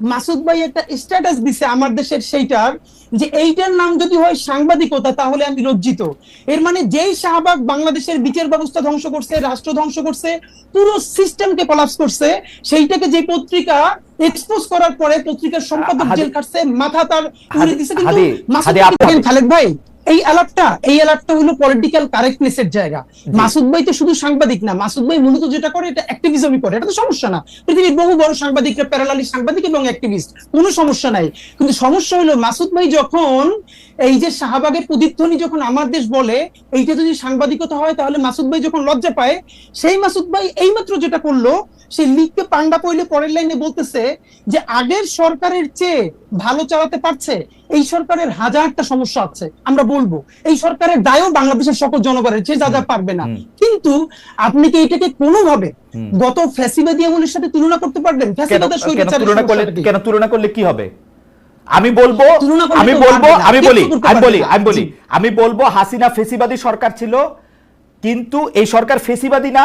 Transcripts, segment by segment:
মাসুদ ভাই একটা স্ট্যাটাস দিছে আমার দেশের সেইটার যে এইটার নাম যদি হয় সাংবাদিকতা তাহলে আমি লজ্জিত। এর মানে যেই শাহবাগ বাংলাদেশের বিচার ব্যবস্থা ধ্বংস করছে রাষ্ট্র ধ্বংস করছে পুরো সিস্টেমকে কলাপস করছে সেইটাকে যে পত্রিকা এক্সপোজ করার পরে পত্রিকার সম্পাদক জেল কাটছে মাথা তার উড়ে দিছে কিন্তু মাসুদ ভাই খালেদ ভাই? এই অ্যালাপটা এই অ্যালাপটা হলো পলিটিক্যাল কারেক্টনেস এর জায়গা। মাসুদ ভাই তো শুধু সাংবাদিক না মাসুদ ভাই মূলত যেটা করে এটা অ্যাক্টিভিজমই করে। এটা তো সমস্যা না। পৃথিবীর বহু বড় সাংবাদিকরা প্যারালালি সাংবাদিক এবং অ্যাক্টিভিস্ট কোনো সমস্যা নাই। কিন্তু সমস্যা হলো মাসুদ ভাই যখন এই যে শাহবাগের প্রতিধ্বনি যখন আমার দেশ বলে এইটা যদি সাংবাদিকতা হয় তাহলে মাসুদ ভাই যখন লজ্জা পায় সেই মাসুদ ভাই এইমাত্র যেটা করল সে লিখকে পান্ডা পইলে পরের লাইনে বলতেছে যে আগের সরকারের চেয়ে ভালো চালাতে পারছে এই সরকারের হাজারটা সমস্যা আছে আমরা বলব এই সরকারের দায়ও বাংলাদেশের সকল জনগণের যে যা যা পারবে না। কিন্তু আপনি কি এটাকে কোনোভাবে গত ফ্যাসিবাদী আমলের সাথে তুলনা করতে পারবেন কেন ফ্যাসিবাদের কেন তুলনা করলে কি? কেন তুলনা করলে কি হবে? আমি বলব আমি বলব আমি বলি আমি বলি আমি বলি আমি বলব হাসিনা ফেসিবাদী সরকার ছিল কিন্তু এই সরকার ফেসিবাদী না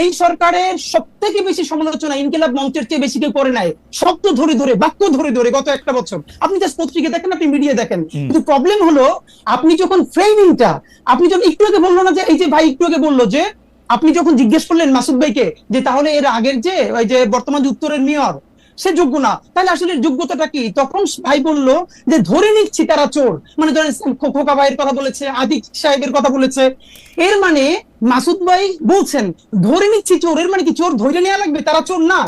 এই সরকারের সব থেকে বেশি সমালোচনা ইনকিলাব মঞ্চের চেয়ে বেশি কেউ করে নাই। শব্দ ধরে ধরে বাক্য ধরে ধরে গত একটা বছর। আপনি জাস্ট পত্রিকা দেখেন আপনি মিডিয়া দেখেন। কিন্তু প্রবলেম হলো আপনি যখন ফ্রেমিংটা আপনি যখন একটু আগে বলল না যে এই যে ভাই একটু আগে বলল যে আপনি যখন জিজ্ঞেস করলেন মাসুদ ভাইকে যে তাহলে এর আগের যে ওই যে বর্তমান যে উত্তরের মেয়র সে যোগ্য না। তাহলে আসলে যোগ্যতাটা কি? তখন ভাই বলল যে ধরে নিচ্ছি তারা চোর। মানে ধরেন খোকা ভাইয়ের কথা বলেছে আদিক সাহেবের কথা বলেছে। এর মানে মাসুদ ভাই বলছেন ধরে নিচ্ছি চোর। এর মানে কি চোর ধরে নেওয়া লাগবে? তারা চোর না।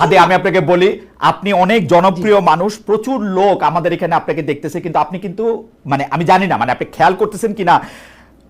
হাদি। আমি আপনাকে বলি আপনি অনেক জনপ্রিয় মানুষ প্রচুর লোক আমাদের এখানে আপনাকে দেখতেছে কিন্তু আপনি কিন্তু মানে আমি জানি না মানে আপনি খেয়াল করতেছেন কিনা?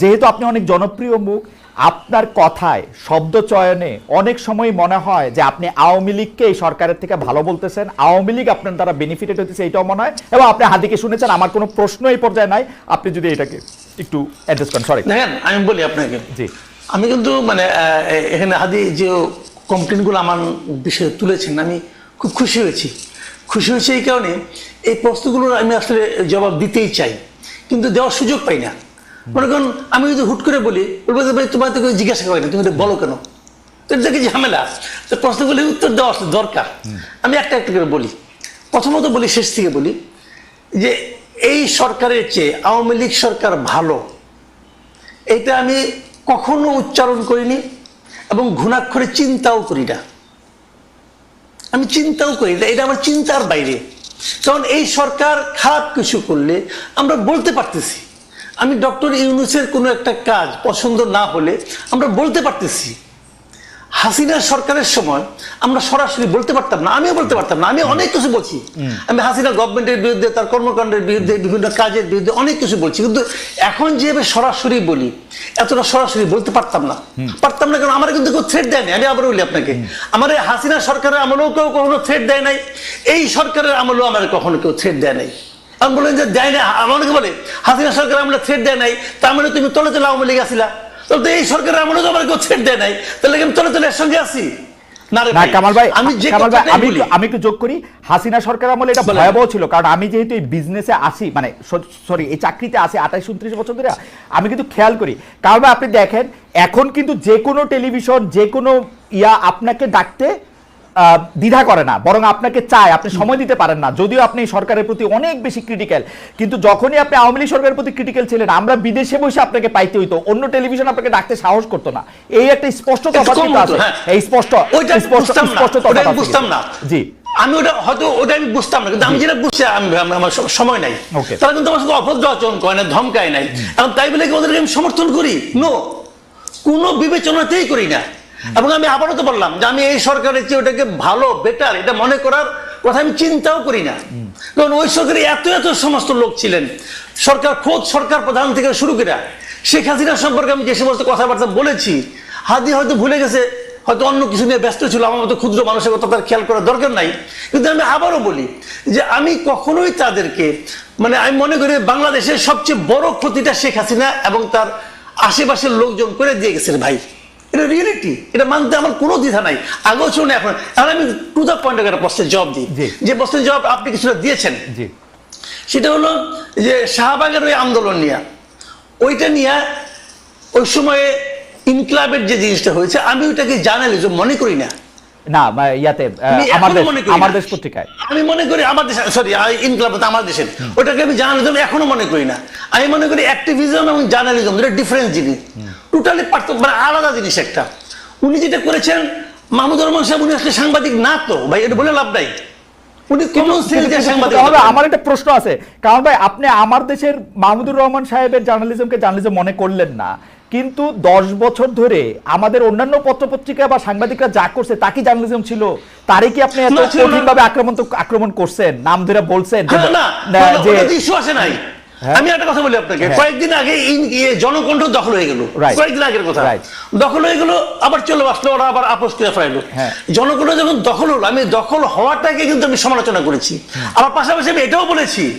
যেহেতু আপনি অনেক জনপ্রিয় মুখ আপনার কথায় শব্দ চয়নে অনেক সময় মনে হয় যে আপনি আওয়ামী লীগকে এই সরকারের থেকে ভালো বলতেছেন। আওয়ামী লীগ আপনার দ্বারা বেনিফিটেড হতেছে এটাও মনে হয়। এবং আপনি হাদিকে শুনেছেন আমার কোনো প্রশ্ন এই পর্যায়ে নাই। আপনি যদি এটাকে একটু অ্যাড্রেস করেন সরি দেখেন আমি বলি আপনাকে। জি। আমি কিন্তু মানে এখানে হাদি যে কমপ্লেনগুলো আমার বিষয়ে তুলেছেন আমি খুব খুশি হয়েছি। খুশি হয়েছি এই কারণে এই প্রশ্নগুলোর আমি আসলে জবাব দিতেই চাই। কিন্তু দেওয়ার সুযোগ পাই না। মনে করুন, আমি যদি হুট করে বলি বলব ভাই তোমার তো জিজ্ঞাসা করে না, তুমি বলো কেন? এটা কি ঝামেলা তো প্রশ্নগুলি উত্তর দেওয়া দরকার। আমি একটা একটা করে বলি। প্রথমত বলি, শেষ থেকে বলি, যে এই সরকারের চেয়ে আওয়ামী লীগ সরকার ভালো। এটা আমি কখনো উচ্চারণ করিনি এবং ঘুণাক্ষরে চিন্তাও করি না। আমি চিন্তাও করি না, এটা আমার চিন্তার বাইরে। কারণ এই সরকার খারাপ কিছু করলে আমরা বলতে পারতেছি। আমি ডক্টর ইউনুসের কোনো একটা কাজ পছন্দ না হলে আমরা বলতে পারতেছি। হাসিনা সরকারের সময় আমরা সরাসরি বলতে পারতাম না আমিও বলতে পারতাম না আমি অনেক কিছু বলছি। আমি হাসিনা গভর্নমেন্টের বিরুদ্ধে তার কর্মকাণ্ডের বিরুদ্ধে বিভিন্ন কাজের বিরুদ্ধে অনেক কিছু বলছি কিন্তু এখন যেভাবে সরাসরি বলি এতটা সরাসরি বলতে পারতাম না। পারতাম না কারণ আমার কিন্তু কেউ থ্রেট দেয়নি আমি আবার বলি আপনাকে। আমার হাসিনা সরকারের আমলেও কেউ কখনো থ্রেট দেয় নাই এই সরকারের আমলেও আমার কখনো কেউ থ্রেট দেয় নাই। দেয় না আমাকে বলে হাসিনা সরকার আমলে থ্রেট দেয় নাই তার মানে তুমি তলে তলে আওয়ামী লীগ আসিলা। তাহলে তো এই আমলে তো আমার কেউ থ্রেট দেয় নাই তাহলে আমি তলে তলে সঙ্গে আছি? কামাল ভাই আমি আমি আমি একটু যোগ করি। হাসিনা সরকার আমলে এটা ভয়াবহ ছিল কারণ আমি যেহেতু এই বিজনেসে আসি মানে সরি এই চাকরিতে আসি আঠাইশ উনত্রিশ বছর ধরে আমি কিন্তু খেয়াল করি। কারণ ভাই আপনি দেখেন এখন কিন্তু যে কোনো টেলিভিশন যে কোনো ইয়া আপনাকে ডাকতে দ্বিধা করে না বরং আপনাকে চায় আপনি সময় দিতে পারেন না। যদিও আপনি সরকারের প্রতি অনেক বেশি ক্রিটিক্যাল কিন্তু যখনই আপনি আওয়ামী লীগ সরকারের প্রতি ক্রিটিক্যাল ছিলেন আমরা বিদেশে বসে আপনাকে পাইতে হইতো অন্য টেলিভিশন আপনাকে ডাকতে সাহস করতো না। এই একটা স্পষ্ট তফাৎ কিন্তু আছে। হ্যাঁ। এই স্পষ্ট স্পষ্ট স্পষ্ট তফাৎ আমি বুঝতাম না। জি। আমি ওটা হয়তো ওটা আমি বুঝতাম না কিন্তু আমি যেটা বুঝছি আমি- আমি- আমার সময় নাই. তারা কিন্তু আমার সঙ্গে অভদ্র আচরণ করে না ধমকায় নাই। এবং তাই বলে কি ওদেরকে আমি সমর্থন করি? নো। কোনো বিবেচনাতেই করি না। এবং আমি আবারও তো বললাম যে আমি এই সরকারের চেয়ে ওটাকে ভালো বেটার এটা মনে করার কথা আমি চিন্তাও করি না। কারণ ওই সরকারে এত এত সমস্ত লোক ছিলেন। সরকার খোদ সরকার প্রধান থেকে শুরু করে শেখ হাসিনা সম্পর্কে আমি যে সমস্ত কথাবার্তা বলেছি, হাদি হয়তো ভুলে গেছে, হয়তো অন্য কিছু নিয়ে ব্যস্ত ছিল, আমার মতো ক্ষুদ্র মানুষের কথা তার খেয়াল করার দরকার নাই। কিন্তু আমি আবারও বলি যে আমি কখনোই তাদেরকে মানে আমি মনে করি বাংলাদেশের সবচেয়ে বড় ক্ষতিটা শেখ হাসিনা এবং তার আশেপাশের লোকজন করে দিয়ে গেছেন ভাই। এটা রিয়েলিটি এটা মানতে আমার কোনো দ্বিধা নাই। আগেও শুনে এখন তাহলে আমি টু দ্য পয়েন্ট একটা প্রশ্নের জবাব দিই। যে প্রশ্নের জবাব আপনি কিছুটা দিয়েছেন। সেটা হলো যে শাহবাগের ওই আন্দোলন নিয়ে ওইটা নিয়ে ওই সময়ে ইনক্লাবের যে জিনিসটা হয়েছে আমি ওইটাকে জার্নালিজম মনে করি না। না ইয়াতে আমার দেশ আমার দেশ পত্রিকায়। আমি মনে করি আমার দেশ সরি আমার দেশের ওটাকে আমি জার্নালিজম এখনও মনে করি না। আমি মনে করি অ্যাক্টিভিজম এবং জার্নালিজম দুটো ডিফারেন্ট জিনিস। টোটালি পার্থক্য মানে আলাদা জিনিস একটা। উনি যেটা করেছেন মাহমুদুর রহমান সাহেব উনি আসলে সাংবাদিক না তো। ভাই এটা বলে লাভ নাই। উনি কমন সাংবাদিক আমার একটা প্রশ্ন আছে। কারণ ভাই আপনি আমার দেশের মাহমুদুর রহমান সাহেবের জার্নালিজমকে জার্নালিজম মনে করলেন না। কিন্তু দশ বছর ধরে আমাদের অন্যান্য পত্রপত্রিকা বা সাংবাদিকরা যা করছে তা কি জার্নালিজম ছিল? তারই কি আপনি এত। কঠিনভাবে আক্রমণ আক্রমণ করছেন? নাম ধরে বলছেন যে- হ্যাঁ, ইস্যু আসে নাই। হ্যাঁ। আমি একটা কথা বলি আপনাকে। হ্যাঁ। কয়েকদিন আগে ইয়ে জনকণ্ঠ দখল হয়ে গেল। কয়েকদিন আগের কথা। দখল হয়ে গেল আবার চলে আসলো ওরা আবার আপোষ করে ফেলাইলো হ্যাঁ। জনকণ্ঠ যখন দখল হলো আমি দখল হওয়াটাকে কিন্তু আমি সমালোচনা করেছি। আবার পাশাপাশি আমি এটাও বলেছি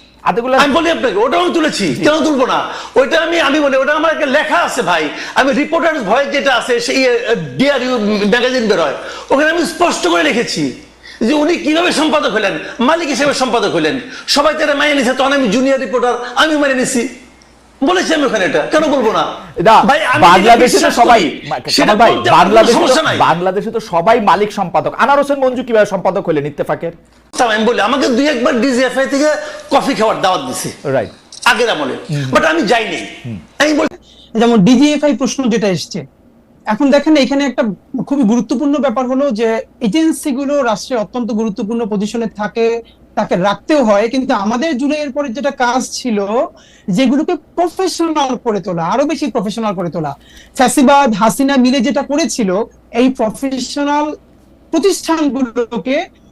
আতিকুল্লাহ আমি বলি আপনাকে ওটাও আমি তুলেছি কেন তুলবো না? ওইটা আমি আমি বলি ওটা আমার একটা লেখা আছে ভাই। আমি রিপোর্টার ভয়েস যেটা আছে সেই ডিআর ম্যাগাজিন বেরোয় ওখানে আমি স্পষ্ট করে লিখেছি যে উনি কীভাবে সম্পাদক হলেন মালিক হিসেবে সম্পাদক হলেন। সবাই তারা মাইনে নিছে তখন আমি জুনিয়র রিপোর্টার আমি মেনে নিছি। বলেছি আমি ওখানে এটা কেন বলব না? বাংলাদেশে তো সবাই বাংলাদেশে তো- বাংলাদেশে তো সবাই মালিক সম্পাদক। আনার হোসেন মঞ্জু কীভাবে সম্পাদক হলেন ইত্তেফাকের? আমি বলি আমাকে দুই একবার ডিজিএফআই থেকে কফি খাওয়ার দাওয়াত দিছে। রাইট আগের আমলে। বাট আমি যাইনি। আমি বলি যেমন ডিজিএফআই প্রশ্ন যেটা এসছে এখন দেখেন এখানে একটা খুবই গুরুত্বপূর্ণ ব্যাপার হলো যে এজেন্সিগুলো রাষ্ট্রে অত্যন্ত গুরুত্বপূর্ণ পজিশনে থাকে তাকে রাখতেও হয় কিন্তু আমাদের জুলাইয়ের পরে যেটা কাজ ছিল যেগুলোকে প্রফেশনাল করে তোলা আরও বেশি প্রফেশনাল করে তোলা ফ্যাসিবাদ হাসিনা মিলে যেটা করেছিল এই প্রফেশনাল প্রতিষ্ঠানগুলোকে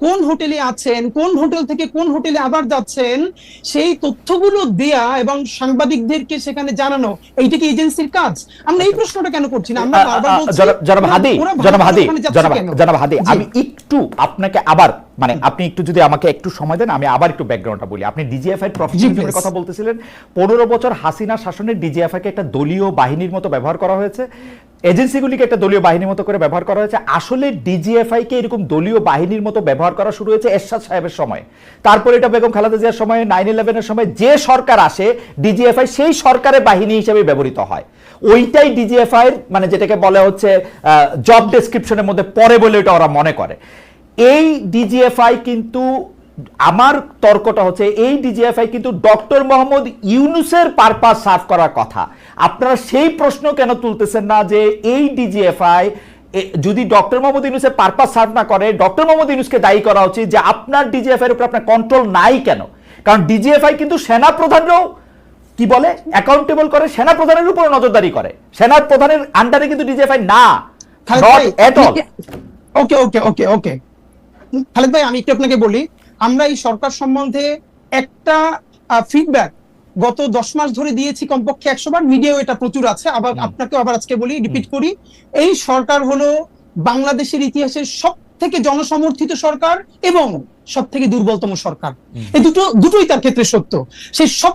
কোন হোটেলে আছেন কোন হোটেল থেকে কোন হোটেলে আবার যাচ্ছেন সেই তথ্যগুলো দেয়া এবং সাংবাদিকদেরকে সেখানে জানানো এইটা কি এজেন্সির কাজ? আমরা এই প্রশ্নটা কেন করছি না? আমরা বারবার বলছি জনাব- হাদি জনাব হাদি জনাব হাদি আমি একটু আপনাকে আবার মানে আপনি একটু যদি আমাকে একটু সময় দেন আমি আবার একটু ব্যাকগ্রাউন্ডটা বলি। আপনি ডিজিএফআই প্রফেশনালিজমের কথা বলতেছিলেন পনেরো বছর হাসিনা শাসনে ডিজিএফআই কে একটা দলীয় বাহিনীর মতো ব্যবহার করা হয়েছে। এজেন্সিগুলিকে একটা দলীয় বাহিনীর মতো করে ব্যবহার করা হয়েছে। আসলে ডিজিএফআই কে এরকম দলীয় বাহিনীর মতো ব্যবহার করা শুরু হয়েছে এরশাদ সাহেবের সময়। তারপরে এটা বেগম খালেদা জিয়ার সময় নাইন ইলেভেনের সময় যে সরকার আসে ডিজিএফআই সেই সরকারের বাহিনী হিসেবে ব্যবহৃত হয়। ওইটাই ডিজিএফআই মানে যেটাকে বলা হচ্ছে জব ডেসক্রিপশনের মধ্যে পড়ে বলে এটা ওরা মনে করে। এই ডিজিএফআই কিন্তু আমার তর্কটা হচ্ছে এই ডিজিএফআই কিন্তু ডক্টর মোহাম্মদ ইউনুসের পারপাস সার্ভ করার কথা। আপনারা সেই প্রশ্ন কেন তুলতেছেন না যে এই ডিজিএফআই যদি ডক্টর মোহাম্মদ ইউনুসের পারপাস সার্ভ না করে ডক্টর মোহাম্মদ ইউনুসকে দায়ী করা উচিত যে আপনার ডিজিএফআই এর উপর আপনার কন্ট্রোল নাই কেন? কারণ ডিজিএফআই কিন্তু সেনা প্রধানরাও কি বলে? অ্যাকাউন্টেবল করে সেনা প্রধানের উপর নজরদারি করে। সেনা প্রধানের আন্ডারে কিন্তু ডিজিএফআই না। ওকে ওকে ওকে ওকে। খালেদ ভাই আমি একটু আপনাকে বলি আমরা এই সরকার সম্বন্ধে একটা ফিডব্যাক গত দশ মাস ধরে দিয়েছি কমপক্ষে একশো বার মিডিয়াও এটা প্রচুর আছে আবার আপনাকে আবার আজকে বলি রিপিট করি। এই সরকার হলো বাংলাদেশের ইতিহাসের সব থেকে জনসমর্থিত সরকার এবং সব থেকে দুর্বলতম সরকার। এই দুটো দুটোই তার ক্ষেত্রে সত্য। সেই সব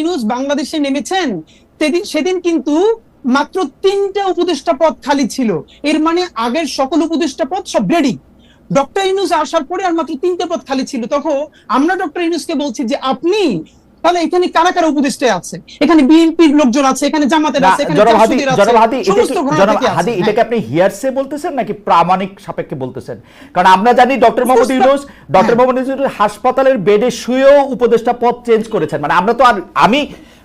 ইনুস বাংলাদেশে নেমেছেন, সেদিন সেদিন কিন্তু মাত্র তিনটা উপদেষ্টা পদ খালি ছিল। এর মানে আগের সকল উপদেষ্টা পদ সব রেডি ডক্টর ইউনুস আসার পরে আর মাত্র তিনটে পদ খালি ছিল। তখন আমরা ডক্টর ইনুসকে বলছি যে, আপনি তাহলে এখানে কারা কারা উপদেষ্টা আছে এখানে বিএনপির লোকজন আছে এখানে জামাতের আছে এখানে জনাব আছে, হাদি এটা সমস্ত কি- ঘরানা জনাব থেকে আছে। হাদি হ্যাঁ। এটাকে আপনি হিয়ারসে বলতেছেন নাকি প্রামাণিক সাপেক্ষে বলতেছেন কারণ আমরা জানি ডক্টর মোহাম্মদ ইউনুস ডক্টর হ্যাঁ। মোহাম্মদ ইউনুস হাসপাতালের বেডে শুয়েও উপদেষ্টা পদ চেঞ্জ করেছেন মানে আমরা তো আর আমি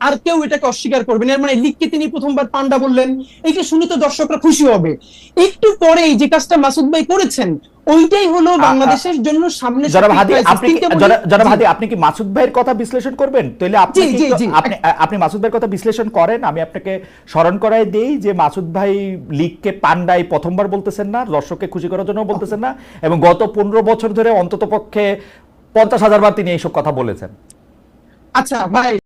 আর কেউ এটাকে অস্বীকার করবেন এর মানে লীগকে তিনি প্রথমবার পান্ডা বললেন। এইটা শুনে তো দর্শকরা খুশি হবে। একটু পরেই যে কাজটা মাসুদ ভাই করেছেন ওইটাই হলো বাংলাদেশের জন্য সামনে জনাব হাদি আপনি কি- জনাব- জনাব হাদি আপনি কি মাসুদ ভাইয়ের কথা বিশ্লেষণ করবেন? তাহলে আপনি। আপনি আপনি মাসুদ ভাইয়ের কথা বিশ্লেষণ করেন? আমি আপনাকে স্মরণ করাই দেই যে মাসুদ ভাই লীগকে পান্ডাই প্রথমবার বলতেছেন না দর্শককে খুশি করার জন্য বলতেছেন না এবং গত পনেরো বছর ধরে অন্তত পক্ষে পঞ্চাশ হাজার বার তিনি এইসব কথা বলেছেন। আচ্ছা ভাই।